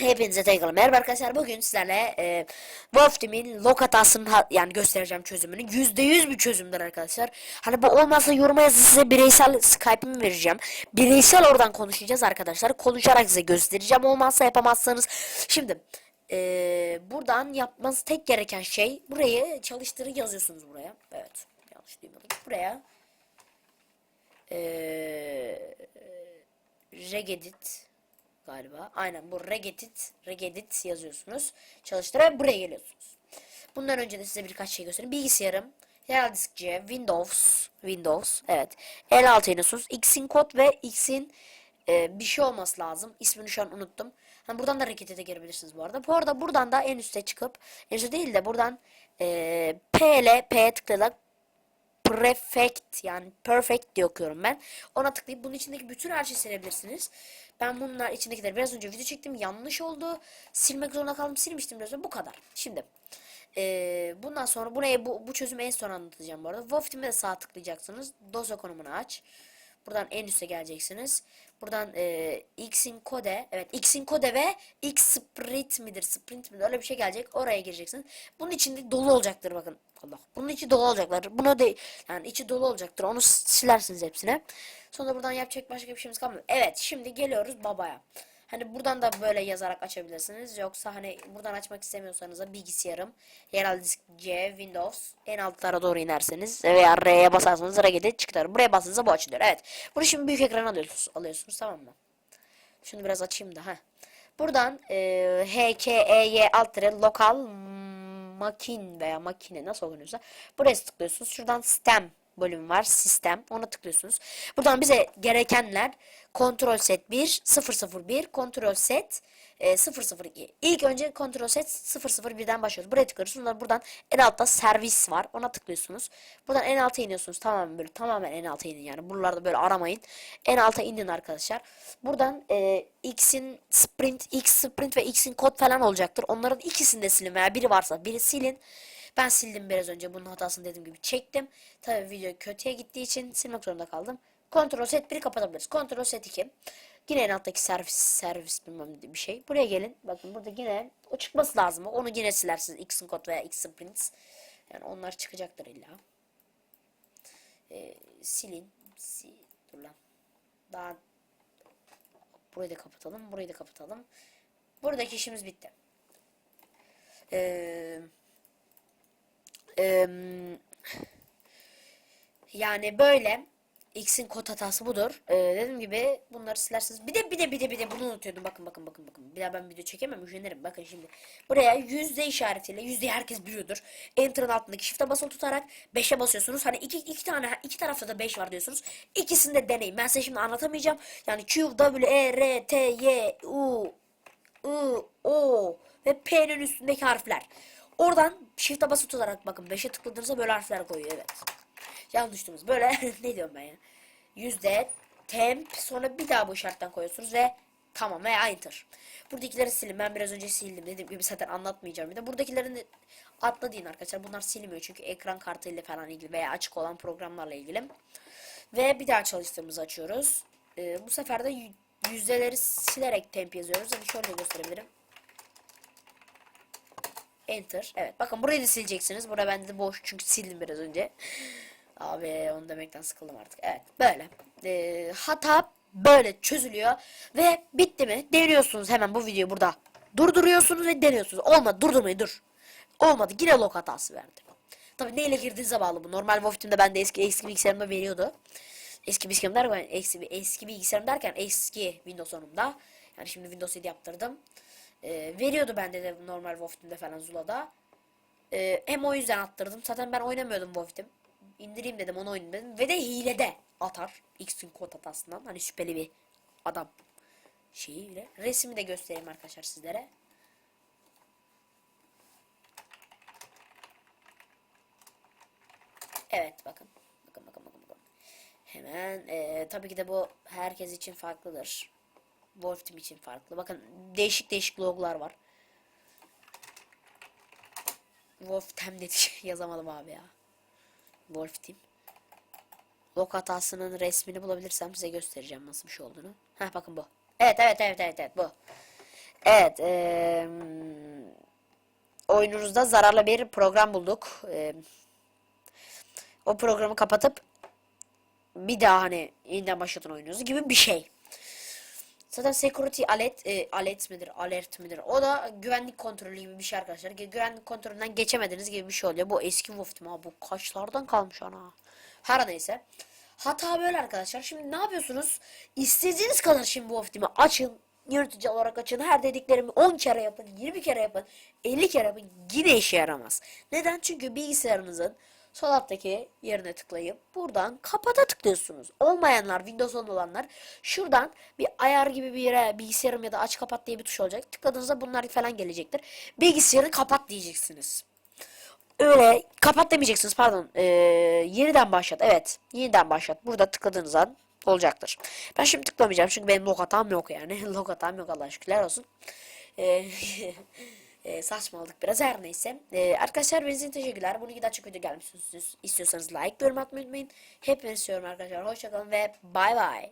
Hepinize tekrar merhaba arkadaşlar. Bugün sizlerle e, Wolf Team'in log hatasını ha- yani göstereceğim çözümünü. %100 bir çözümdür arkadaşlar. Hani bu olmazsa yoruma yazın size bireysel Skype'ımı vereceğim. Bireysel oradan konuşacağız arkadaşlar. Konuşarak size göstereceğim. Olmazsa yapamazsanız. Şimdi e, buradan yapmanız tek gereken şey burayı çalıştırı yazıyorsunuz buraya. Evet. Yanlış duymadım. Buraya e, regedit galiba. Aynen bu regedit, regedit yazıyorsunuz. Çalıştıra buraya geliyorsunuz. Bundan önce de size birkaç şey göstereyim. Bilgisayarım, yerel disk C, Windows, Windows, evet. L6 iniyorsunuz. X'in kod ve X'in e, bir şey olması lazım. İsmini şu an unuttum. Ha, buradan da regedit'e girebilirsiniz bu arada. Bu arada buradan da en üste çıkıp, en üstte değil de buradan e, P ile P'ye tıklayarak Prefect yani perfect diye okuyorum ben. Ona tıklayıp bunun içindeki bütün her şeyi silebilirsiniz. Ben bunlar içindekileri biraz önce video çektim. Yanlış oldu. Silmek zorunda kaldım. Silmiştim biraz önce. Bu kadar. Şimdi eee, bundan sonra buraya bu, bu çözümü en son anlatacağım bu arada. Wolf Team'e de sağ tıklayacaksınız. Dosya konumunu aç. Buradan en üste geleceksiniz. Buradan e, X'in kode, evet X'in kode ve X sprint midir, sprint midir öyle bir şey gelecek. Oraya gireceksiniz. Bunun içinde dolu olacaktır bakın. Allah. Bunun içi dolu olacaktır. Buna değil. Yani içi dolu olacaktır. Onu silersiniz hepsine. Sonra buradan yapacak başka bir şeyimiz kalmadı. Evet, şimdi geliyoruz babaya. Hani buradan da böyle yazarak açabilirsiniz. Yoksa hani buradan açmak istemiyorsanız da bilgisayarım, yerel disk C, Windows en altlara doğru inerseniz veya R'ye basarsanız R gidi çıkar. Buraya bastığınızda bu açılıyor. Evet. Bunu şimdi büyük ekran alıyorsunuz, alıyorsunuz tamam mı? Şunu biraz açayım da ha. Buradan e, HKEY alt lokal makin veya makine nasıl okunuyorsa buraya tıklıyorsunuz. Şuradan stem bölüm var. Sistem. Ona tıklıyorsunuz. Buradan bize gerekenler kontrol set 1 001 kontrol set e, 002. İlk önce kontrol set 001'den başlıyoruz. Buraya tıklıyorsunuz. Sonra buradan en altta servis var. Ona tıklıyorsunuz. Buradan en alta iniyorsunuz. Tamamen böyle tamamen en alta inin yani. Buralarda böyle aramayın. En alta inin arkadaşlar. Buradan e, X'in sprint, X sprint ve X'in kod falan olacaktır. Onların ikisini de silin veya biri varsa biri silin. Ben sildim biraz önce bunun hatasını dediğim gibi çektim. Tabi video kötüye gittiği için silmek zorunda kaldım. Ctrl set 1'i kapatabiliriz. Ctrl set 2. Yine en alttaki servis servis bilmem bir şey. Buraya gelin. Bakın burada yine o çıkması lazım. Onu yine silersiniz. X'in kod veya X sprint. Yani onlar çıkacaktır illa. Ee, silin. Si Dur lan. Daha burayı da kapatalım. Burayı da kapatalım. Buradaki işimiz bitti. Eee Yani böyle X'in kod hatası budur. Ee, dediğim gibi bunları silersiniz. Bir de bir de bir de bir de bunu unutuyordum. Bakın bakın bakın bakın. Bir daha ben video çekemem üşenirim. Bakın şimdi. Buraya yüzde işaretiyle yüzde herkes biliyordur. Enter'ın altındaki shift'e basılı tutarak 5'e basıyorsunuz. Hani iki, iki tane iki tarafta da 5 var diyorsunuz. İkisini de deneyin. Ben size şimdi anlatamayacağım. Yani Q, W, E, R, T, Y, U, I, O ve P'nin üstündeki harfler. Oradan shift'e basılı tutarak bakın 5'e tıkladığınızda böyle harfler koyuyor evet. Yanlış düştünüz. Böyle ne diyorum ben ya? Yüzde temp sonra bir daha bu işaretten koyuyorsunuz ve tamam ve enter. Buradakileri silin. Ben biraz önce sildim. Dediğim gibi zaten anlatmayacağım. Bir de buradakilerini atla deyin arkadaşlar. Bunlar silmiyor çünkü ekran kartıyla falan ilgili veya açık olan programlarla ilgili. Ve bir daha çalıştığımızı açıyoruz. Ee, bu sefer de yü- yüzdeleri silerek temp yazıyoruz. Hani şöyle gösterebilirim. Enter. Evet. Bakın burayı da sileceksiniz. Burada bende de boş çünkü sildim biraz önce. Abi onu demekten sıkıldım artık. Evet. Böyle. Ee, hata böyle çözülüyor. Ve bitti mi? Deniyorsunuz hemen bu videoyu burada. Durduruyorsunuz ve deniyorsunuz. Olmadı. Durdurmayın dur. Olmadı. Yine log hatası verdi. Tabi neyle girdiğinize bağlı bu. Normal Wolf Team'de bende eski eski bilgisayarımda veriyordu. Eski bilgisayarım derken eski, eski bilgisayarım derken eski Windows onumda. Yani şimdi Windows 7 yaptırdım. Ee, veriyordu bende de normal Team'de falan Zula'da. Ee, hem o yüzden attırdım. Zaten ben oynamıyordum Team. İndireyim dedim onu oynayayım dedim. Ve de hilede atar. X'in kod hatasından. Hani şüpheli bir adam şeyiyle. Resmi de göstereyim arkadaşlar sizlere. Evet bakın. Bakın bakın bakın bakın. Hemen eee, tabii ki de bu herkes için farklıdır. Wolf Team için farklı. Bakın değişik değişik logolar var. Wolf Team dedik yazamadım abi ya. Wolf Team. Log hatasının resmini bulabilirsem size göstereceğim nasıl bir şey olduğunu. Heh bakın bu. Evet evet evet evet evet bu. Evet. eee oyununuzda zararlı bir program bulduk. Eee, o programı kapatıp bir daha hani yeniden başlatın oyununuzu gibi bir şey. Zaten security alet e, alet midir, alert midir? O da güvenlik kontrolü gibi bir şey arkadaşlar. Gü- Güvenlik kontrolünden geçemediniz gibi bir şey oluyor. Bu eski Wolf Team. Ha, bu kaçlardan kalmış ana. Her neyse. Hata böyle arkadaşlar. Şimdi ne yapıyorsunuz? İstediğiniz kadar şimdi bu Wolf Team'i açın. Yönetici olarak açın. Her dediklerimi 10 kere yapın, 20 kere yapın, 50 kere yapın. Yine işe yaramaz. Neden? Çünkü bilgisayarınızın sol alttaki yerine tıklayıp buradan kapata tıklıyorsunuz. Olmayanlar, Windows 10 olanlar şuradan bir ayar gibi bir yere bilgisayarım ya da aç kapat diye bir tuş olacak. Tıkladığınızda bunlar falan gelecektir. Bilgisayarı kapat diyeceksiniz. Öyle kapat demeyeceksiniz pardon. Ee, yeniden başlat. Evet. Yeniden başlat. Burada tıkladığınız an olacaktır. Ben şimdi tıklamayacağım çünkü benim log hatam yok yani. log hatam yok Allah şükürler olsun. Ee, e, saçmaladık biraz her neyse. Ee, arkadaşlar benzin teşekkürler. Bunu daha çok video gelmişsiniz. İstiyorsanız like, yorum atmayı unutmayın. Hepinizi seviyorum arkadaşlar. Hoşçakalın ve bay bay.